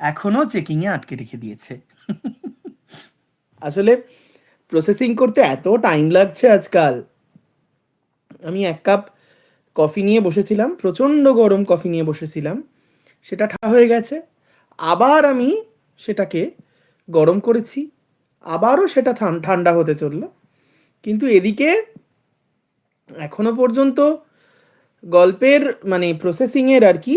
এখনও চেকিংয়ে আটকে রেখে দিয়েছে। আসলে প্রসেসিং করতে এত টাইম লাগছে আজকাল। আমি এক কাপ কফি নিয়ে বসেছিলাম, প্রচণ্ড গরম কফি নিয়ে বসেছিলাম, সেটা ঠা হয়ে গেছে। আবার আমি সেটাকে গরম করেছি, আবারও সেটা ঠান্ডা হতে চলল। কিন্তু এদিকে এখনও পর্যন্ত গল্পের মানে প্রসেসিংয়ের আর কি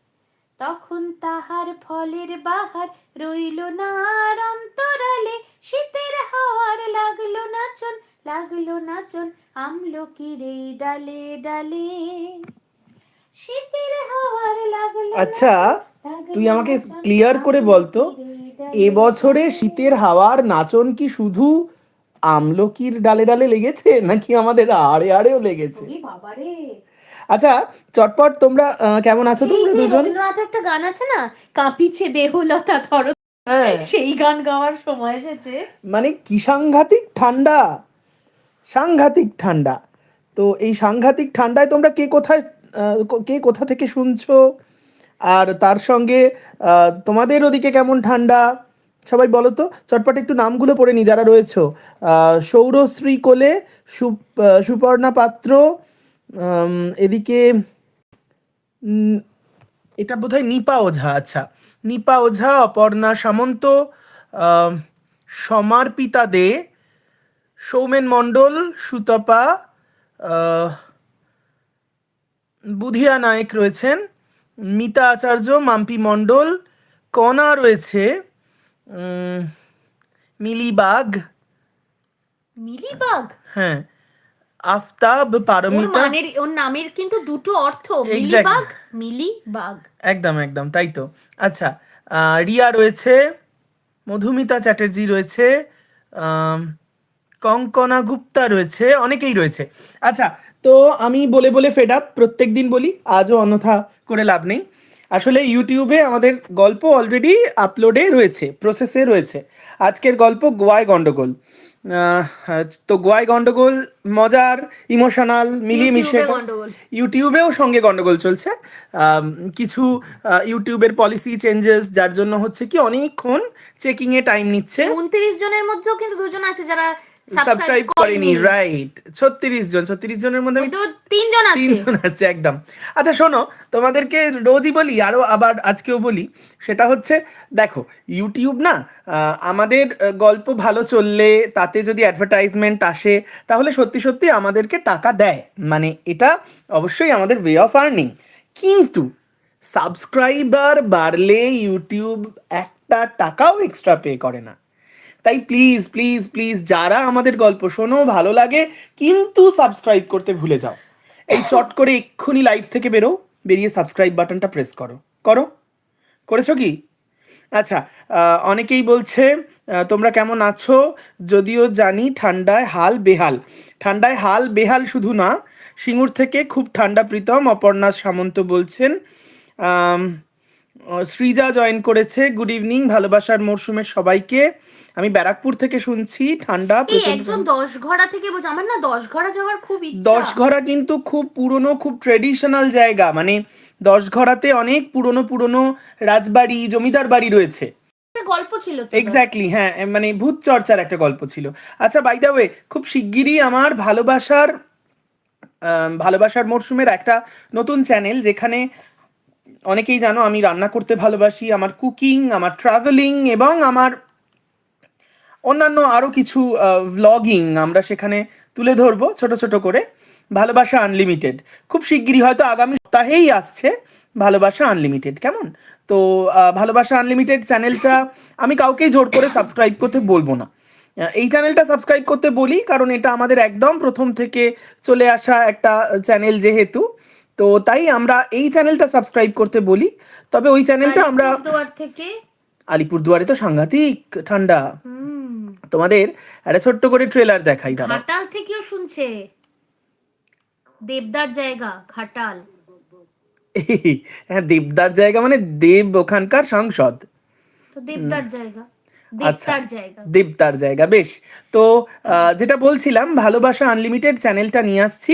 তখন তাহার ফলের বাহার রইল না আর অন্তরালে। শীতের হাওয়ার লাগল নাচন লাগল নাচন আমলকির এই ডালে ডালে। শীতের হাওয়ার লাগল আচ্ছা তুই আমাকে ক্লিয়ার করে বলতো এবছরে শীতের হাওয়ার নাচন কি শুধু আমলকির ডালে ডালে লেগেছে নাকি আমাদের আড়ে আড়েও লেগেছে? বাবারে আচ্ছা চটপট তোমরা কেমন আছো তোমরা দুজন? একটা গান আছে না? কাঁপিছে দেহলতা ধর। হ্যাঁ। সেই গান গাওয়ার সময় এসেছে। মানে কি সাংঘাতিক ঠান্ডা? সাংঘাতিক ঠান্ডা। তো এই সাংঘাতিক ঠান্ডায় তোমরা কে কোথায় কে কোথা থেকে শুনছো? আর তার সঙ্গে তোমাদের ওদিকে কেমন ঠান্ডা? সবাই বলো তো চটপট একটু নামগুলো পড়ে নি যারা রয়েছো। সৌরশ্রী কোলে সুপর্ণা পাত্র এদিকে এটা বোধহয় নিপা ওঝা আচ্ছা। নিপা ওঝা অপর্ণা সামন্ত সমার্পিতা দে সৌমেন মণ্ডল সুতপা বুধিয়া নায়েক রয়েছেন মিতা আচার্য মাম্পি মণ্ডল কণা রয়েছে উম, মিলি বাগ মিলিবাগ? হ্যাঁ। আফতাব পারমিতা। মানের ওর নামের কিন্তু দুটো অর্থ. Mealybug mealybug. একদম একদম তাই তো। আচ্ছা রিয়া রয়েছে মধুমিতা চ্যাটার্জি রয়েছে কঙ্কনা গুপ্তা রয়েছে অনেকেই রয়েছে। আচ্ছা তো আমি বলে বলে ফেড আপ প্রত্যেক দিন বলি আজও অন্যথা করে লাভ নেই। আসলে ইউটিউবে আমাদের গল্প অলরেডি আপলোডে রয়েছে প্রসেসে রয়েছে। আজকের গল্প গোয়ায় গন্ডগোল। তো গোয়ায় গন্ডগোল মজার ইমোশনাল মিলিয়ে মিশে। ইউটিউবেও সঙ্গে গন্ডগোল চলছে কিছু ইউটিউবের পলিসি চেঞ্জেস যার জন্য হচ্ছে কি অনেকক্ষণ চেকিংয়ে টাইম নিচ্ছে উনত্রিশ জনের মধ্যেও কিন্তু দুজন আছে যারা সাবস্ক্রাইব করেনি রাইট ছত্রিশ জন ছত্রিশ জনের মধ্যে তিনজন আছে। তিনজন আছে একদম। আচ্ছা শোনো তোমাদেরকে রোজই বলি আরও আবার আজকেও বলি সেটা হচ্ছে দেখো ইউটিউব না আমাদের গল্প ভালো চললে তাতে যদি অ্যাডভার্টাইজমেন্ট আসে তাহলে সত্যি সত্যি আমাদেরকে টাকা দেয়। মানে এটা অবশ্যই আমাদের ওয়ে অফ আর্নিং কিন্তু সাবস্ক্রাইবার বাড়লে ইউটিউব একটা টাকাও এক্সট্রা পে করে না। তাই প্লিজ প্লিজ প্লিজ যারা আমাদের গল্প শোনো, ভালো লাগে, কিন্তু সাবস্ক্রাইব করতে ভুলে যাও। এই চট করে এক্ষুনি লাইভ থেকে বেরো, বেরিয়ে সাবস্ক্রাইব বাটনটা প্রেস করো। করো? করেছ কি? আচ্ছা অনেকেই বলছে তোমরা কেমন আছো? যদিও জানি ঠান্ডায় হাল বেহাল। ঠান্ডায় হাল বেহাল শুধু না, সিঙ্গুর থেকে খুব ঠান্ডা প্রীতম, অপর্ণা সামন্ত বলছেন সৃজা জয়েন করেছে। গুড ইভিনিং ভালোবাসার মরশুমের সবাইকে। আমি ব্যারাকপুর থেকে শুনছি ঠান্ডা একজন দশ ঘড়া থেকে বলছে আমার না দশ ঘড়া যাওয়ার খুব ইচ্ছা। দশ ঘরা কিন্তু খুব পুরনো খুব ট্রেডিশনাল জায়গা। মানে দশ ঘরাতে অনেক পুরনো পুরনো রাজবাড়ি জমিদার বাড়ি রয়েছে। গল্প ছিল এক্স্যাক্টলি হ্যাঁ মানে ভূত চর্চার একটা গল্প ছিল। আচ্ছা বাই দ্য ওয়ে খুব শিগগিরই আমার ভালোবাসার ভালোবাসার মরশুমের একটা নতুন চ্যানেল যেখানে অনেকেই জানো আমি রান্না করতে ভালোবাসি আমার কুকিং আমার ট্রাভেলিং এবং আমার অন্যান্য আরও কিছু ভ্লগিং আমরা সেখানে তুলে ধরবো ছোট ছোট করে। ভালোবাসা আনলিমিটেড খুব শিগগিরই হয়তো আগামী সপ্তাহেই আসছে ভালোবাসা আনলিমিটেড কেমন? তো ভালোবাসা আনলিমিটেড চ্যানেলটা আমি কাউকেই জোর করে সাবস্ক্রাইব করতে বলব না। এই চ্যানেলটা সাবস্ক্রাইব করতে বলি কারণ এটা আমাদের একদম প্রথম থেকে চলে আসা একটা চ্যানেল যেহেতু। তো তাই আমরা এই চ্যানেলটা সাবস্ক্রাইব করতে বলি। তবে ওই চ্যানেলটা আমরা আলিপুরদুয়ার থেকে? আলিপুরদুয়ারে তো সাংঘাতিক ঠান্ডা। তোমাদের একটা ছোট্ট করে ট্রেলার দেখাই দাঁড়া ঘাটাল থেকেও শুনছে। দেবদার জায়গা ঘাটাল। হ্যাঁ দেবদার জায়গা মানে দেব ওখানকার সাংসদ। তো দেবদার জায়গা আচ্ছা। দেবদার জায়গা। বেশ। তো আহ, যেটা বলছিলাম ভালোবাসা আনলিমিটেড চ্যানেলটা নিয়ে আসছি।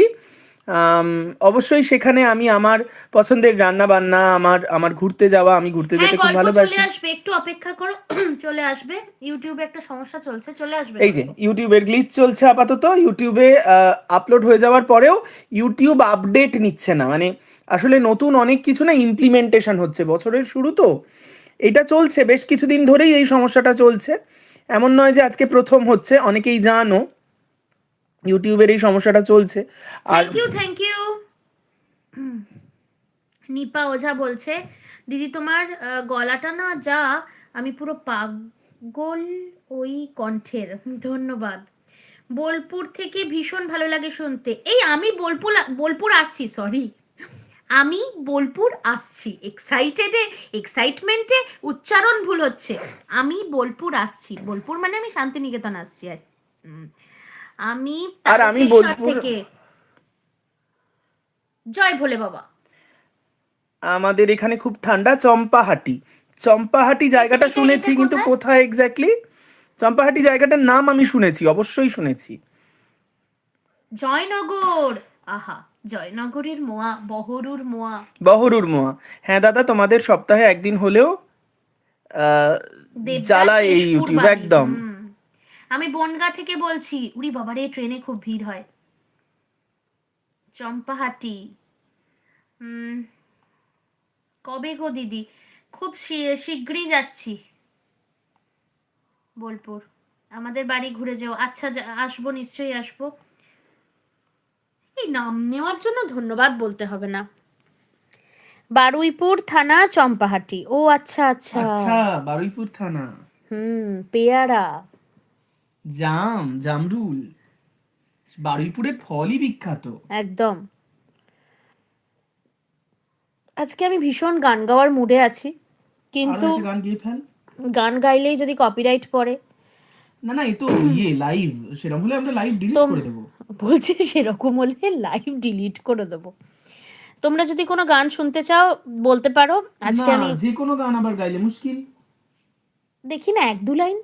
অবশ্যই সেখানে আমি আমার পছন্দের রান্না বান্না আমার আমার ঘুরতে যাওয়া আমি ঘুরতে হ্যাঁ যেতে খুব গল্প ভালোবাসি। চলে আসবে একটু অপেক্ষা করো চলে আসবে। ইউটিউবে একটা সমস্যা চলছে চলে আসবে এই যে ইউটিউবের গ্লিচ চলছে আপাতত ইউটিউবে আপলোড হয়ে যাওয়ার পরেও ইউটিউব আপডেট নিচ্ছে না। মানে আসলে নতুন অনেক কিছু না ইমপ্লিমেন্টেশন হচ্ছে বছরের শুরু তো। এটা চলছে বেশ কিছুদিন ধরেই এই সমস্যাটা চলছে। এমন নয় যে আজকে প্রথম হচ্ছে অনেকেই জানো। ইউটিউবের এই সমস্যাটা চলছে। আর thank you thank you Nipa Ojha বলছে, দিদি, তোমার গলাটা না যা, আমি পুরো পাগল ওই কণ্ঠের। ধন্যবাদ। বোলপুর থেকে ভীষণ ভালো লাগে শুনতে। এই আমি বোলপুর বোলপুর আসছি সরি আমি বোলপুর আসছি। এক্সাইটেডে এক্সাইটমেন্টে উচ্চারণ ভুল হচ্ছে। আমি বোলপুর আসছি। বোলপুর মানে আমি শান্তিনিকেতন আসছি আর। আমি আর আমি বোলপুর- থেকে জয় ভোলে বাবা। আমাদের এখানে খুব ঠান্ডা চম্পাহাটি। চম্পাহাটি জায়গাটা শুনেছি কিন্তু কোথায়? এক্স্যাক্টলি চম্পাহাটি জায়গাটার নাম আমি শুনেছি অবশ্যই শুনেছি। জয়নগর! আহা জয়নগরের মোয়া বহরুর মোয়া। বহরুর মোয়া। হ্যাঁ দাদা তোমাদের সপ্তাহে একদিন হলেও জ্বালা এই ইউটিউব একদম। আমি বনগা থেকে বলছি উড়ি বাবারে ট্রেনে খুব ভিড় হয়। চম্পাহাটি। কবে গো দিদি? খুব শীঘ্রই যাচ্ছি। বোলপুর। আমাদের বাড়ি ঘুরে যাও। আচ্ছা আসব নিশ্চয়ই আসব। এই নাম নেওয়ার জন্য ধন্যবাদ বলতে হবে না। বারুইপুর থানা চম্পাহাটি। ও আচ্ছা আচ্ছা। আচ্ছা বারুইপুর থানা। হুম পেয়ারা। জাম জামরুল। বারুইপুরের ফলই বিখ্যাত। একদম। আজকে আমি ভীষণ গান গাওয়ার মুডে আছি কিন্তু গান গিয়ে ফেল। গান গাইলেই যদি কপিরাইট পড়ে। না না তো ইয়ে লাইভ সেরকম হলে আমরা লাইভ ডিলিট করে দেবো। বলছি সেরকম হলে লাইভ ডিলিট করে দেবো। তোমরা যদি কোনো গান শুনতে চাও বলতে পারো। আজকে আমি যে কোনো গান আবার গাইলে মুশকিল। দেখি না এক দু লাইন।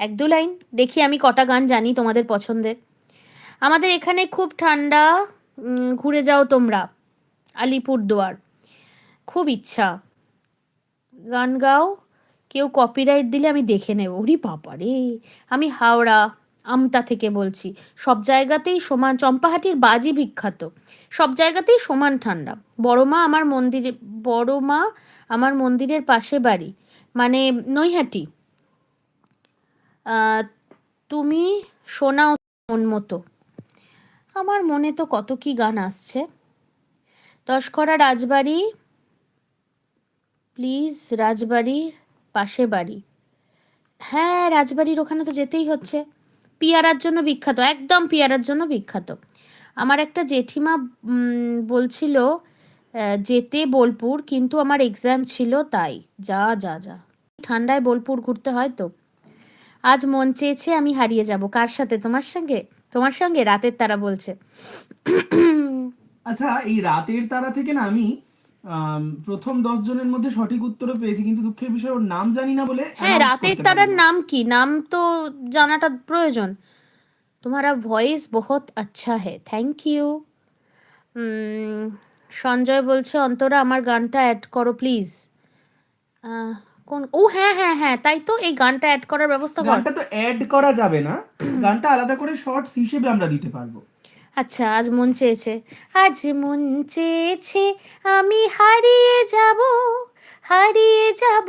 এক দু লাইন, দেখি আমি কটা গান জানি তোমাদের পছন্দের। আমাদের এখানে খুব ঠান্ডা ঘুরে যাও তোমরা, আলিপুরদুয়ার। খুব ইচ্ছা। গান গাও, কেউ কপিরাইট দিলে আমি দেখে নেব। ওরে বাবা রে আমি হাওড়া, আমতা থেকে বলছি। সব জায়গাতেই সমান, চম্পাহাটির বাজি বিখ্যাত। সব জায়গাতেই সমান ঠান্ডা। বড় মা আমার মন্দিরে, বড় মা আমার মন্দিরের পাশে বাড়ি। মানে নৈহাটি। তুমি শোনাও মন মতো। আমার মনে তো কত কি গান আসছে। দশকরা রাজবাড়ি, প্লিজ রাজবাড়ির পাশে বাড়ি। হ্যাঁ রাজবাড়ির ওখানে তো যেতেই হচ্ছে। পিয়ারার জন্য বিখ্যাত, একদম পিয়ারার জন্য বিখ্যাত। আমার একটা জেঠিমা বলছিল যেতে বোলপুর, কিন্তু আমার এক্সাম ছিল তাই। যা যা যা। ঠান্ডায় বোলপুর ঘুরতে হয় তো। আজ মন চেয়েছে আমি হারিয়ে যাব। কার সাথে? তোমার সঙ্গে? তোমার সঙ্গে রাতের তারা বলছে। আচ্ছা এই রাতের তারা থেকে না আমি প্রথম দশ জনের মধ্যে সঠিক উত্তরও পেয়েছি কিন্তু দুঃখের বিষয় ওর নাম জানি না বলে হ্যাঁ রাতের তারার নাম কি? নাম তো জানাটা প্রয়োজন। তোমারা ভয়েস বহুত আচ্ছা হে। থ্যাংক ইউ সঞ্জয় বলছে অন্তরা আমার গানটা অ্যাড করো প্লিজ কোন ও হ্যাঁ হ্যাঁ হ্যাঁ তাই তো এই গানটা অ্যাড করার ব্যবস্থা কর। গানটা তো অ্যাড করা যাবে না। গানটা আলাদা করে শর্টস হিসেবে আমরা দিতে পারব। আচ্ছা আজ মন চেয়েছে। আজ মন চেয়েছে আমি হারিয়ে যাব। হারিয়ে যাব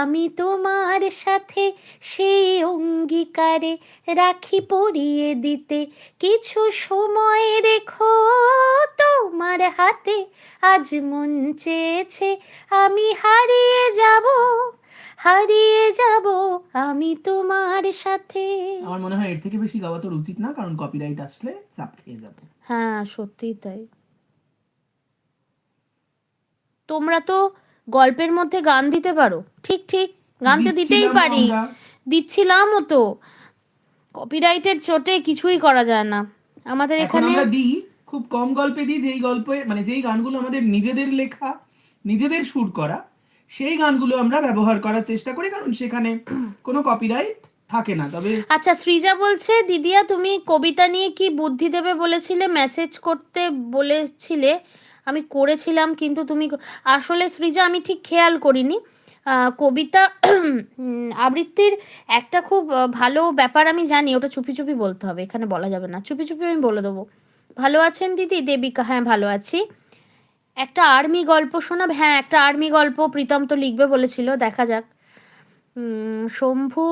আমি তোমার সাথে সেই অঙ্গীকারে রাখি পরিয়ে দিতে। কিছু সময় রেখো তোমার হাতে আজ মন চেয়েছে আমি হারিয়ে যাব হারিয়ে যাব আমি তোমার সাথে। আমার মনে হয় এর থেকে বেশি গাওয়া তোর উচিত না কারণ কপিরাইট আসলে চাপ খেয়ে যাবে। হ্যাঁ সত্যিই তাই। তোমরা তো গল্পের মধ্যে গান দিতে পারো? ঠিক ঠিক। গান তো দিতেই পারি। আমরা। দিচ্ছিলামও তো। কপিরাইটের চোটে কিছুই করা যায় না। আমাদের এখন দিই খুব কম গল্পে দিই যেই গল্পে মানে যেই গানগুলো আমাদের নিজেদের লেখা নিজেদের সুর করা সেই গানগুলো আমরা ব্যবহার করার চেষ্টা করি কারণ সেখানে কোনো কপিরাইট থাকে না। তবে আচ্ছা সৃজা বলছে দিদিয়া তুমি কবিতা নিয়ে কি বুদ্ধি দেবে বলেছিলে মেসেজ করতে বলেছিলে? আমি করেছিলাম, কিন্তু তুমি আসলে সৃজা আমি ঠিক খেয়াল করিনি। কবিতা আবৃত্তির একটা খুব ভালো ব্যাপার আমি জানি, ওটা চুপি চুপি বলতে হবে, এখানে বলা যাবে না। চুপি চুপি আমি বলে দেবো। ভালো আছেন দিদি? দেবিকা হ্যাঁ ভালো আছি। একটা আর্মি গল্প শোনাব হ্যাঁ একটা আর্মি গল্প প্রীতম তো লিখবে বলেছিল, দেখা যাক। শম্ভু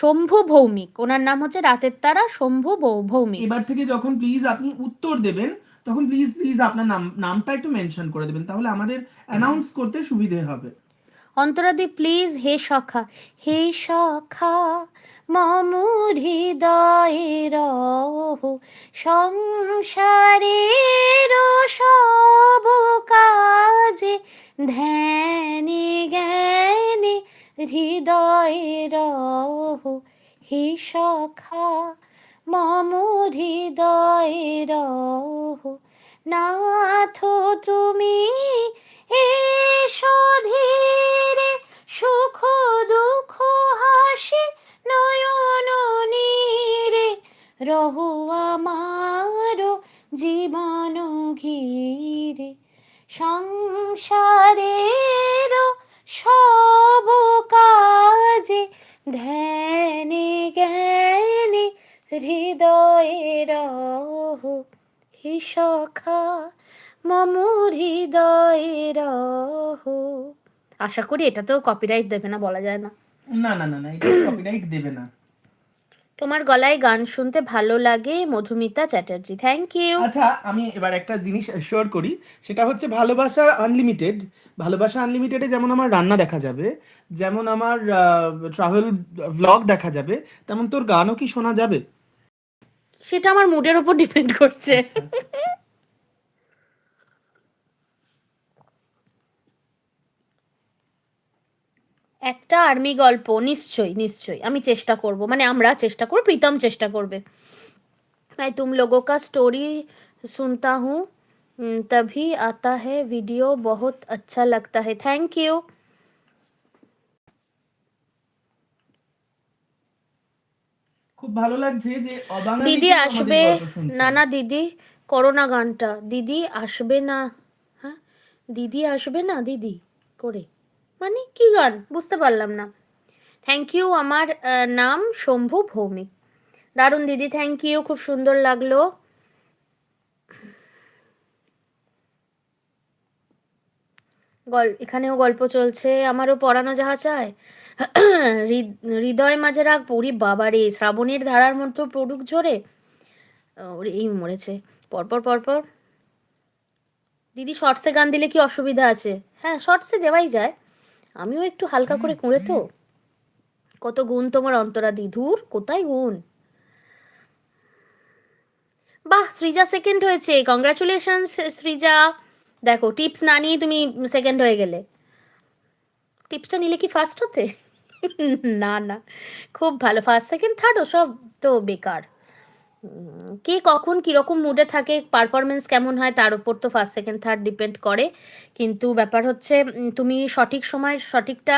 শম্ভু ভৌমিক, ওনার নাম হচ্ছে রাতের তারা শম্ভু ভৌমিক। এবার থেকে যখন প্লিজ আপনি উত্তর দেবেন তখন প্লিজ প্লিজ আপনার নাম, নামটা একটু মেনশন করে দেবেন, তাহলে আমাদের অ্যানাউন্স করতে সুবিধে হবে। অন্তরাদি প্লিজ হে সখা হে সখা মম হৃদয়ে রহ, সংসারের সব কাজে ধ্যানে জ্ঞানে হৃদয়ে রহ, হে সখা মম হৃদয় রহ। নাথ তুমি আশা করি এটাতেও কপিরাইট দেবে না বলা যায় না। না না না না এটা কপিরাইট দেবে না। তোমার গলায় গান শুনতে ভালো লাগে মধুমিতা চ্যাটার্জি। থ্যাংক ইউ আচ্ছা আমি এবার একটা জিনিস শেয়ার করি সেটা হচ্ছে ভালোবাসা আনলিমিটেড ভালোবাসা আনলিমিটেডে যেমন আমার রান্না দেখা যাবে যেমন আমার ট্রাভেল ভ্লগ দেখা যাবে তেমন তোর গানও কি শোনা যাবে? সেটা আমার মুডের উপর ডিপেন্ড করছে। একটা আর্মি গল্প নিশ্চয়ই নিশ্চয়ই আমি চেষ্টা করব মানে আমরা চেষ্টা করব প্রীতম চেষ্টা করবে मैं तुम लोगों का स्टोरी सुनता हूँ हम्म, तभी आता है वीडियो बहुत अच्छा लगता है थैंक यू খুব ভালো লাগছে যে অবাঙালি দিদি কেউ আমাদের আসবে গল্প শুনছে। না না দিদি করোনা গানটা দিদি আসবে না হ্যাঁ দিদি আসবে না দিদি করে মানে কি গান? বুঝতে পারলাম না। থ্যাংক ইউ আমার নাম শম্ভু ভৌমিক। দারুণ দিদি থ্যাংক ইউ খুব সুন্দর লাগল। গল, এখানেও গল্প চলছে। আমারও পড়ানো যাহা চায়। হৃদয় মাঝে রাখ পড়ি বাবারে, শ্রাবণের ধারার মতো পড়ুক ঝরে। এই মরেছে। পরপর পরপর। দিদি শর্টসে গান দিলে কি অসুবিধা আছে? হ্যাঁ শর্টসে দেওয়াই যায়। আমিও একটু হালকা করে কুঁড়ে তো। কত গুণ তোমার অন্তরাদি, ধুর, কোথায় গুণ? বাহ, সৃজা সেকেন্ড হয়েছে কংগ্রাচুলেশন সৃজা। দেখো টিপস না নিয়ে তুমি সেকেন্ড হয়ে গেলে। টিপসটা নিলে কি ফার্স্ট হতে? না না, খুব ভালো ফার্স্ট সেকেন্ড থার্ড সব তো বেকার। কে কখন কীরকম মুডে থাকে পারফরমেন্স কেমন হয়, তার উপর তো ফার্স্ট সেকেন্ড থার্ড ডিপেন্ড করে। কিন্তু ব্যাপার হচ্ছে তুমি সঠিক সময় সঠিকটা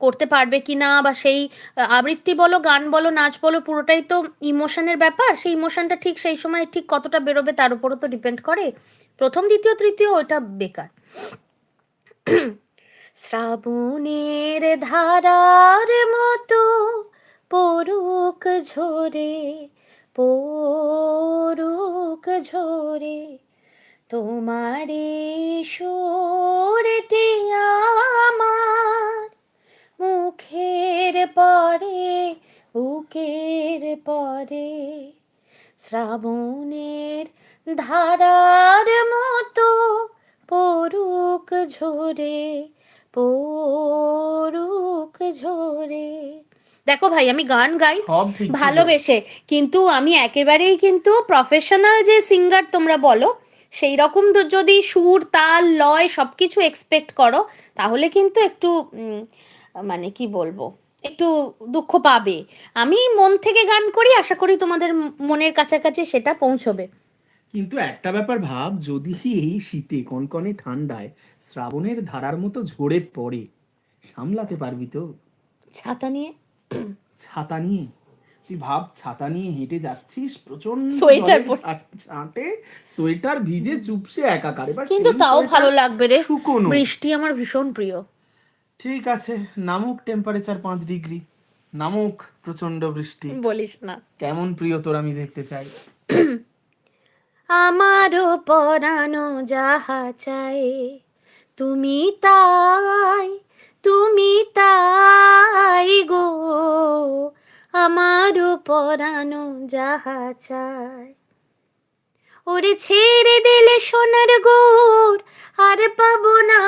করতে পারবে কি না, বা সেই আবৃত্তি বলো, গান বলো, নাচ বলো, পুরোটাই তো ইমোশনের ব্যাপার। সেই ইমোশনটা ঠিক সেই সময় ঠিক কতটা বেরোবে, তার উপরও তো ডিপেন্ড করে। প্রথম, দ্বিতীয়, তৃতীয় ওটা বেকার। শ্রাবণের ধারার মতো পরুক ঝরে পরুক ঝরে তোমারে সুরটি আমার। মুখের পরে, বুকের পরে, শ্রাবণের ধারার মতো পরুক ঝরে পরুক ঝরে দেখো ভাই আমি গান গাই। ভালোবেসে কিন্তু আমি একেবারেই কিন্তু প্রফেশনাল যে সিঙ্গার তোমরা বলো সেই রকম যদি সুর তাল লয় সব কিছু এক্সপেক্ট করো তাহলে কিন্তু একটু মানে কি বলব একটু দুঃখ পাবে। আমি মন থেকে গান করি আশা করি তোমাদের মনের কাছাকাছি সেটা পৌঁছবে। কিন্তু একটা ব্যাপার ভাব যদি এই শীতে কনকনে ঠান্ডায় শ্রাবণের ধারার মতো ঝরে পড়ে সামলাতে পারবি তো? ছাতা নিয়ে? ছাতা নিয়ে তুই ভাব ছাতা নিয়ে হেঁটে যাচ্ছিস প্রচণ্ড সোয়েটার ছাঁটে সোয়েটার ভিজে চুপসে একাকার। এবার কিন্তু তাও ভালো লাগবে রে। শুকোনো। বৃষ্টি আমার ভীষণ প্রিয়। ঠিক আছে নামুক টেম্পারেচার পাঁচ ডিগ্রি নামুক প্রচণ্ড বৃষ্টি। বলিস না। কেমন প্রিয় তোর আমি দেখতে চাই। আমারও পরানো যাহা চাই তুমি তাই তুমি তাই। আমারও পরানো যাহা চাই। ওরে ছেড়ে দিলে সোনার গোর আর পাবো না।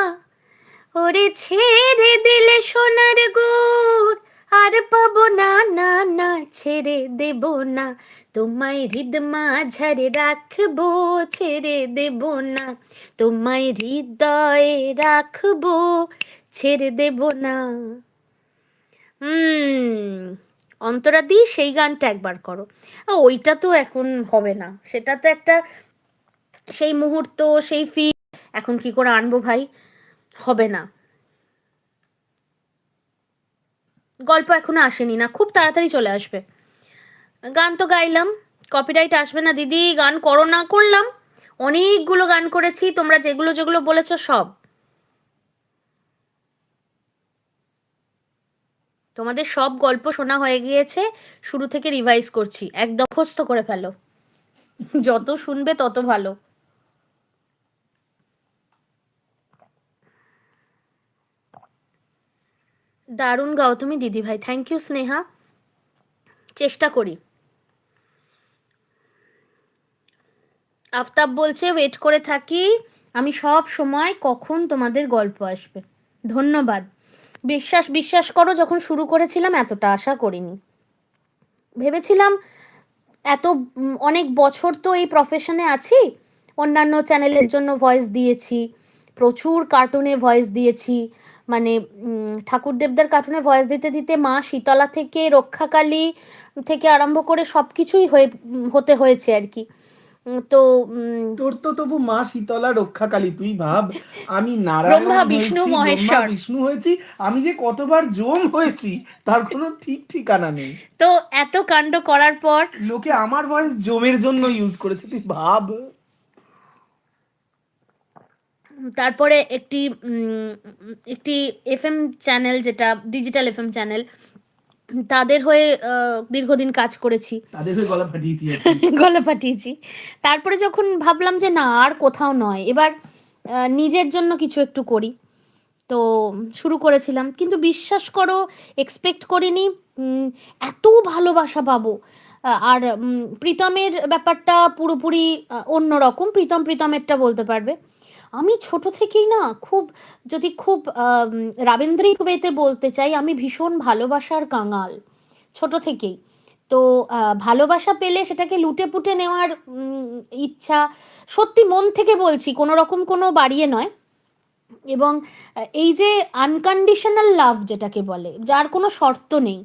ওরে ছেড়ে দিলে সোনার গোর আর পাবো না না না, ছেড়ে দেব না। তোমায় হৃদ মাঝারে রাখব, ছেড়ে দেব না। তোমায় হৃদয়ে রাখব, ছেড়ে দেব না। হুম অন্তরা দি সেই গানটা একবার করো। ওইটা তো এখন হবে না। সেটা তো একটা সেই মুহূর্ত, সেই ফিল এখন কি করে আনব ভাই? হবে না। গল্প এখনও আসেনি না, খুব তাড়াতাড়ি চলে আসবে। গান তো গাইলাম কপিরাইট আসবে না দিদি, গান করো না, করলাম। অনেকগুলো গান করেছি, তোমরা যেগুলো যেগুলো বলেছ সব। তোমাদের সব গল্প শোনা হয়ে গিয়েছে, শুরু থেকে রিভাইজ করছি, একদম মুখস্থ করে ফেলো। যত শুনবে তত ভালো। দারুণ গাও তুমি দিদি ভাই থ্যাংক ইউ স্নেহা। চেষ্টা করি। আফতাব বলছে ওয়েট করে থাকি, আমি সব সময় কখন তোমাদের গল্প আসবে। ধন্যবাদ। বিশ্বাস বিশ্বাস করো, যখন শুরু করেছিলাম, এতটা আশা করিনি। ভেবেছিলাম, এত অনেক বছর তো এই প্রফেশনে আছি, অন্যান্য চ্যানেলের জন্য ভয়েস দিয়েছি, প্রচুর কার্টুনে ভয়েস দিয়েছি মানে ঠাকুর দেবদার কার্টুনে ভয়েস দিতে দিতে মা শীতলা থেকে রক্ষাকালী থেকে আরম্ভ করে সব কিছুই হয়ে, হতে হয়েছে আর কি। তো তোর তো তবু মা শীতলা রক্ষাকালী তুই ভাব আমি নারায়ণ ব্রহ্মা, বিষ্ণু, মহেশ্বর। বিষ্ণু হয়েছি আমি যে কতবার জম হয়েছি তার কোনো ঠিক ঠিকানা নেই তো এত কাণ্ড করার পর লোকে আমার ভয়েস জমের জন্য ইউজ করেছে তুই ভাব তারপরে একটি উম, একটি এফএম চ্যানেল যেটা ডিজিটাল এফএম চ্যানেল তাদের হয়ে দীর্ঘদিন কাজ করেছি। তাদের হয়ে গলা ফাটিয়েছি গলা পাঠিয়েছি তারপরে যখন ভাবলাম যে না আর কোথাও নয় এবার নিজের জন্য কিছু একটু করি। তো শুরু করেছিলাম। কিন্তু বিশ্বাস করো এক্সপেক্ট করিনি এত ভালোবাসা পাবো। আর প্রীতমের ব্যাপারটা পুরোপুরি অন্যরকম। প্রীতম প্রীতমেরটা বলতে পারবে। আমি ছোট থেকেই না খুব, যদি খুব রাবীন্দ্রিক ওয়েতে বলতে চাই, আমি ভীষণ ভালোবাসার কাঙাল, ছোট থেকেই। তো ভালোবাসা পেলে সেটাকে লুটে পুটে নেওয়ার ইচ্ছা সত্যি মন থেকে বলছি, কোনো রকম কোনো বাড়িয়ে নয়। এবং এই যে আনকন্ডিশনাল লাভ যেটাকে বলে, যার কোনো শর্ত নেই।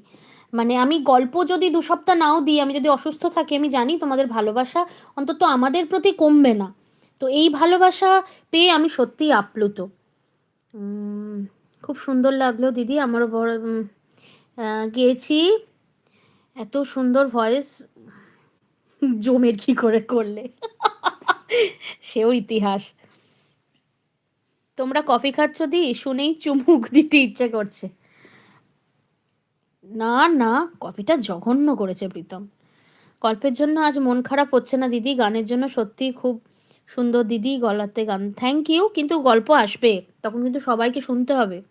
মানে আমি গল্প যদি দু সপ্তাহ নাও দিই, আমি যদি অসুস্থ থাকি, আমি জানি তোমাদের ভালোবাসা অন্তত আমাদের প্রতি কমবে না। তো এই ভালোবাসা পেয়ে আমি সত্যিই আপ্লুত। খুব সুন্দর লাগল দিদি, আমারও বড় গেয়েছি। এত সুন্দর ভয়েস জমের কি করে করলে? সেও ইতিহাস। তোমরা কফি খাচ্ছ দি, শুনেই চুমুক দিতে ইচ্ছে করছে। না না, কফিটা জঘন্য করেছে প্রীতম। গল্পের জন্য আজ মন খারাপ হচ্ছে না দিদি, গানের জন্য সত্যি খুব সুন্দর দিদি গলাতে গান থ্যাংক ইউ কিন্তু গল্প আসবে তখন কিন্তু সবাইকে শুনতে হবে।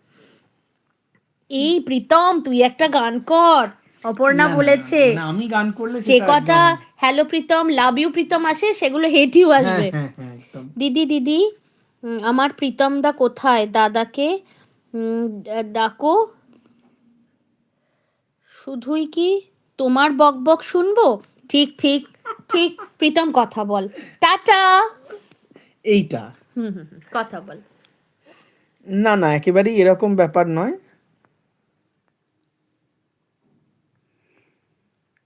এই প্রীতম তুই একটা গান কর। অপর্ণা বলেছে আমি গান করলে যে কটা hello Pritam love you Pritam আসে সেগুলো হেটিও হ্যাঁ, আসবে। হ্যাঁ, হ্যাঁ। দিদি দিদি আমার প্রীতম দা কোথায়? দাদাকে উম, ডাকো। শুধুই কি তোমার বক বক শুনব? ঠিক ঠিক ঠিক প্রীতম কথা বল। টাটা। এইটা। হুম হুম হুম, কথা বল। না না একেবারেই এরকম ব্যাপার নয়।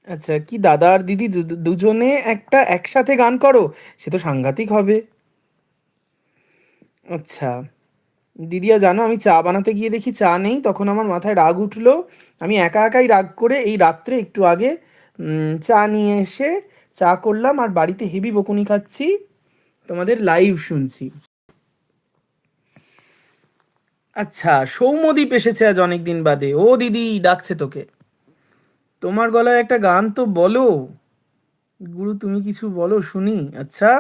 আচ্ছা কি দাদা আর দিদি দুজনে একটা একসাথে গান করো? সে তো সাংঘাতিক হবে। আচ্ছা দিদিয়া জানো আমি চা বানাতে গিয়ে দেখি চা নেই তখন আমার মাথায় রাগ উঠল। আমি একা একাই রাগ করে এই রাত্রে একটু আগে উম, চা নিয়ে এসে চা করলাম আর বাড়িতে হেভি বকুনি খাচ্ছি। তোমাদের লাইভ শুনছি। আচ্ছা সৌমদ্বীপ এসেছে আজ অনেক দিন বাদে। ও দিদি, ডাকছে তোকে। তোমার গলায় একটা গান তো বলো। গুরু, তুমি কিছু বলো, শুনি। আচ্ছা।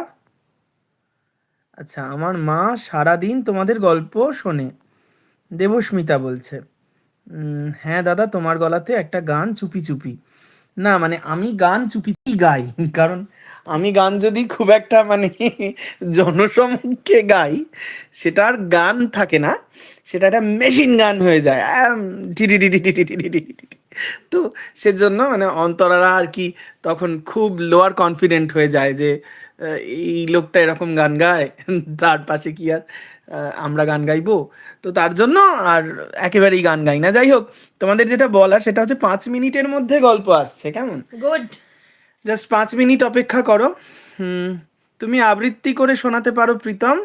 আচ্ছা আমার মা সারাদিন তোমাদের গল্প শোনে। দেবস্মিতা বলছে হ্যাঁ দাদা, তোমার গলাতে একটা গান চুপি চুপি। না মানে আমি গান চুপিতেই গাই কারণ আমি গান যদি খুব একটা মানে জনসমক্ষে গাই সেটার গান থাকে না সেটা একটা মেশিন গান হয়ে যায় তো সেজন্য মানে অন্তরারা আর কি তখন খুব লোয়ার কনফিডেন্ট হয়ে যায় যে এই লোকটা এরকম গান গায় তার পাশে কি আর আমরা গান গাইবো। তো তার জন্য আর একেবারেই গান গাই না। যাই হোক তোমাদের যেটা বলার সেটা হচ্ছে পাঁচ মিনিটের মধ্যে গল্প আসছে কেমন? গুড জাস্ট পাঁচ মিনিট অপেক্ষা করো। হুম তুমি আবৃত্তি করে শোনাতে পারো প্রীতম।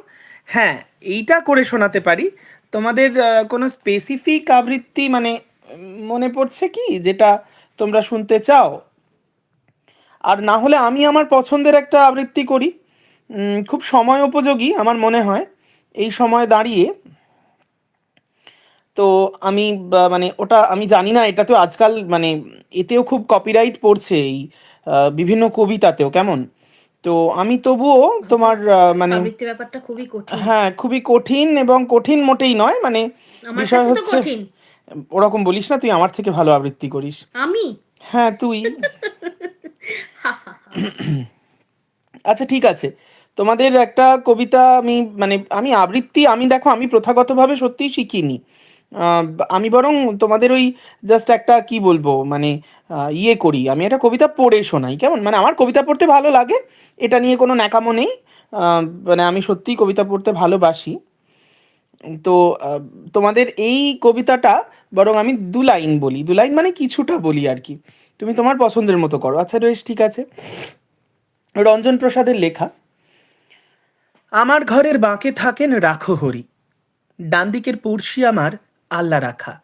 হ্যাঁ এইটা করে শোনাতে পারি। তোমাদের কোনো স্পেসিফিক আবৃত্তি মানে মনে পড়ছে কি? যেটা তোমরা শুনতে চাও? আর না হলে আমি আমার পছন্দের একটা আবৃত্তি করি। খুব সময় উপযোগী আমার মনে হয়। এই সময় দাঁড়িয়ে তো আমি মানে ওটা আমি জানি না এটা তো আজকাল মানে এতেও খুব কপিরাইট পড়ছে এই বিভিন্ন কবিতাতেও কেমন? তো আমি তবুও তোমার মানে ব্যাপারটা খুবই কঠিন। হ্যাঁ খুবই কঠিন এবং কঠিন মোটেই নয় মানে বিষয় হচ্ছে ওরকম বলিস না তুই আমার থেকে ভালো আবৃত্তি করিস। আমি? হ্যাঁ তুই। আচ্ছা ঠিক আছে। তোমাদের একটা কবিতা আমি মানে আমি আবৃত্তি, আমি দেখো, আমি প্রথাগতভাবে সত্যিই শিখিনি। আমি বরং তোমাদের ওই জাস্ট একটা কি বলব মানে ইয়ে করি। আমি একটা কবিতা পড়ে শোনাই, কেমন? মানে আমার কবিতা পড়তে ভালো লাগে, এটা নিয়ে কোনো ন্যাকামো নেই। মানে আমি সত্যিই কবিতা পড়তে ভালোবাসি। তো তোমাদের এই কবিতাটা বরং আমি দু লাইন বলি। দু লাইন মানে কিছুটা বলি আর কি। তুমি তোমার পছন্দের মতো করো। আচ্ছা বেশ, ঠিক আছে। রঞ্জন প্রসাদের লেখা আমার ঘরের বাঁকে থাকেন রাখো হরি। ডান দিকের পড়শি আমার আল্লাহ রাখা।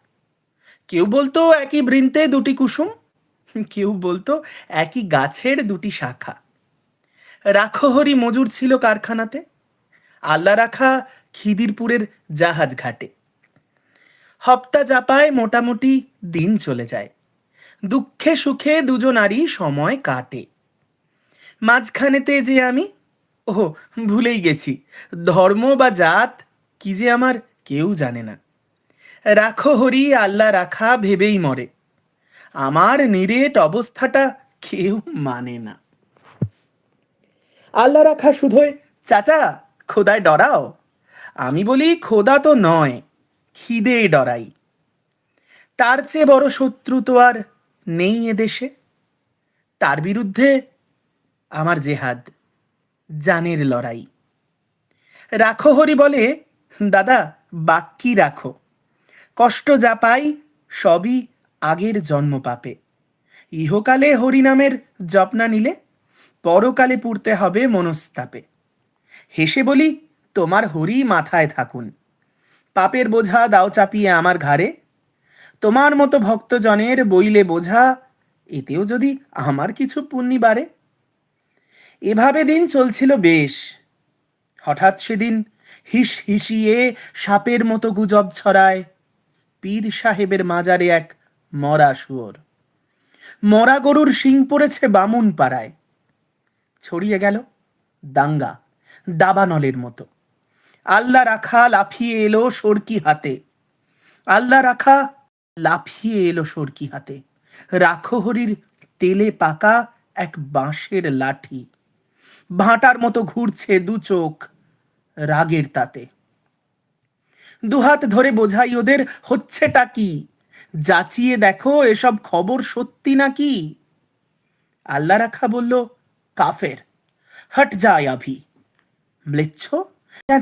কেউ বলতো একই বৃন্তে দুটি কুসুম, কেউ বলতো একই গাছের দুটি শাখা। রাখো হরি মজুর ছিল কারখানাতে আল্লাহ রাখা খিদিরপুরের জাহাজ ঘাটে। হপ্তা জাপায় মোটামুটি দিন চলে যায়, দুঃখে সুখে দুজনারই সময় কাটে। মাঝখানেতে যে আমি ও ভুলেই গেছি। ধর্ম বা জাত, কি যে আমার কেউ জানে না। রাখো হরি, আল্লাহ রাখা, ভেবেই মরে। আমার নিরেট অবস্থাটা কেউ মানে না। আল্লাহ রাখা শুধুই, চাচা, খোদায় ডরাও। আমি বলি, খোদা তো নয়, খিদে ডরাই। তার চেয়ে বড় শত্রু তো আর নেই এদেশে তার বিরুদ্ধে আমার জেহাদ। জানের লড়াই। রাখো হরি বলে, দাদা বাক্যি রাখো। কষ্ট যা পাই, সবই আগের জন্ম পাপে। ইহকালে হরিনামের জপনা নিলে, পরকালে পুড়তে হবে মনস্তাপে। হেসে বলি, তোমার হরি মাথায় থাকুন। পাপের বোঝা দাও চাপিয়ে আমার ঘাড়ে। তোমার মতো ভক্তজনের বইলে বোঝা, এতেও যদি আমার কিছু পুণ্যি বাড়ে এভাবে দিন চলছিল বেশ। হঠাৎ সেদিন হিস হিসিয়ে সাপের মতো গুজব ছড়ায় পীর সাহেবের মাজারে এক মরা শুয়োর। মরা গরুর শিং পড়েছে বামুন পাড়ায়। ছড়িয়ে গেল দাঙ্গা, দাবানলের মতো। আল্লাহ রাখা লাফিয়ে এলো সরকি হাতে। আল্লাহ রাখা লাফিয়ে এলো সরকি হাতে। রাখো হরির তেলে পাকা এক বাঁশের লাঠি। ভাঁটার মতো ঘুরছে দু চোখ রাগের তাতে। দুহাত ধরে বোঝাই ওদের হচ্ছেটা কি? যাচিয়ে দেখো এসব খবর সত্যি নাকি? আল্লাহ রাখা বলল, কাফের, হট যায় আভি। ম্লেচ্ছ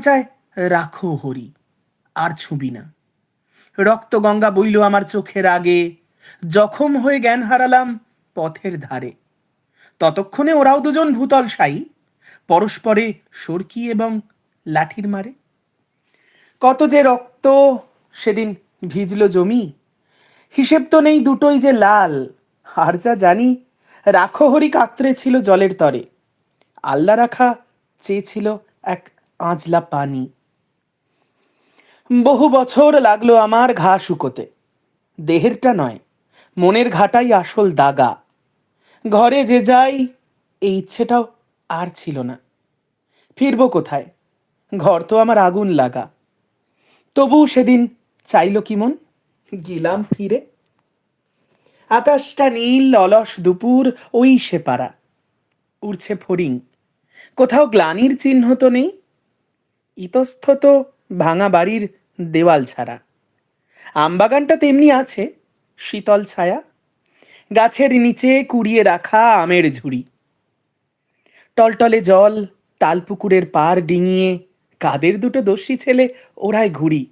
চায় রাখো হরি, আর ছুবি না। রক্ত গঙ্গা বইল আমার চোখের আগে, জখম হয়ে জ্ঞান হারালাম পথের ধারে। ততক্ষণে ওরাও দুজন ভূতল সাই পরস্পরে সরকি এবং লাঠির মারে। কত যে রক্ত সেদিন ভিজল জমি, হিসেব তো নেই দুটোই যে লাল, আর যা জানি রাখো হরি কাত্রে ছিল জলের তরে, আল্লা রাখা চেয়েছিল এক আঁজলা পানি। বহু বছর লাগল আমার ঘা শুকোতে, দেহেরটা নয়, মনের ঘাটাই আসল দাগা, ঘরে যে যাই এই ইচ্ছেটাও আর ছিল না। ফিরবো কোথায়? ঘর তো আমার আগুন লাগা। তবু সেদিন চাইল কি মন? গেলাম ফিরে। আকাশটা নীল, অলস দুপুর, ওই সে পাড়া। উড়ছে ফড়িং। কোথাও গ্লানির চিহ্ন তো নেই। ইতস্থ তো ভাঙা বাড়ির দেওয়াল ছাড়া। আমবাগানটা তেমনি আছে, শীতল ছায়া। গাছের নিচে কুড়িয়ে রাখা আমের ঝুড়ি। টলটলে জল, তালপুকুরের পার ডিঙিয়ে, কাদের দুটো দস্যি ছেলে ওরাই ঘুড়ি।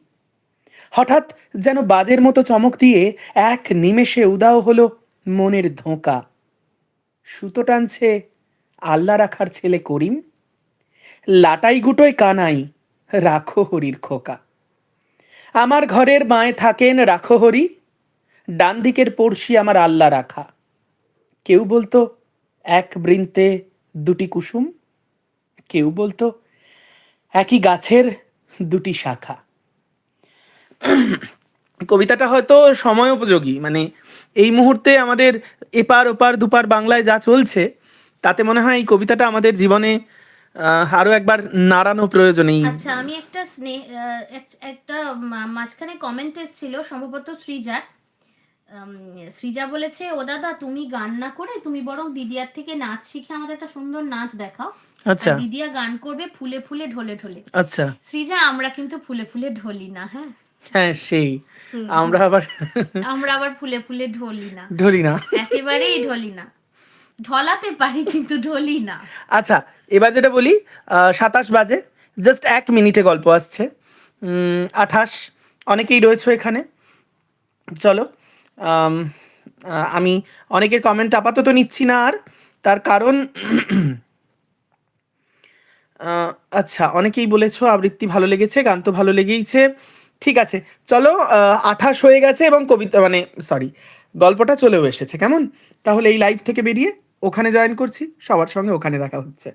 হঠাৎ যেন বাজের মতো চমক দিয়ে এক নিমেষে উদাও হলো মনের ধোঁকা। সুতো টানছে আল্লাহ রাখার ছেলে করিম, লাটাই গুটোয় কানাই রাখো হরির খোকা। আমার ঘরের মায়ে থাকেন, রাখো হরি ডান দিকের পড়শি আমার আল্লা রাখা। কেউ বলতো, এক বৃন্তে দুটি কুসুম কেউ বলতো একই গাছের দুটি শাখা। কবিতাটা হয়তো সময় উপযোগী মানে এই মুহূর্তে আমাদের এপার ওপার দুপার বাংলায় যা চলছে তাতে মনে হয় এই কবিতাটা আমাদের জীবনে আরও একবার নাড়ানো প্রয়োজন আচ্ছা আমি একটা স্নেহ একটা মাঝখানে কমেন্ট এসেছিল সম্ভবত উম, সৃজা বলেছে ও দাদা তুমি গান না করে তুমি বরং দিদিয়ার থেকে নাচ শিখে আমাদের একটা সুন্দর নাচ দেখাও। আচ্ছা। দিদিয়া গান করবে ফুলে ফুলে ঢলে ঢলে। আচ্ছা। সৃজা আমরা কিন্তু ফুলে ফুলে ঢলি না হ্যাঁ? হ্যাঁ সেই। আমরা আবার আমরা আবার ফুলে ফুলে ঢলি না। ধরি না। একেবারেই ঢলি না। ঢলাতে পারি কিন্তু ঢলি না। আচ্ছা এবার যেটা বলি সাতাশ বাজে জাস্ট এক মিনিটে গল্প আসছে। উম, আঠাশ অনেকেই রয়েছে এখানে। চলো আম, অনেকের কমেন্ট আপাতত নিচ্ছি না আর। তার কারণ আচ্ছা অনেকেই বলেছ আবৃত্তি ভালো লেগেছে গান তো ভালো লেগেইছে। ঠিক আছে চলো আঠাশ হয়ে গেছে এবং কবিতা মানে সরি গল্পটা চলেও এসেছে কেমন? তাহলে এই লাইভ থেকে বেরিয়ে ওখানে জয়েন করছি সবার সঙ্গে ওখানে দেখা হচ্ছে।